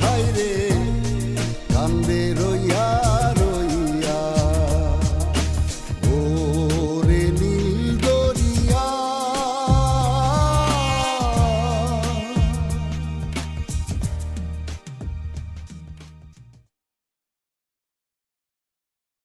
hayret.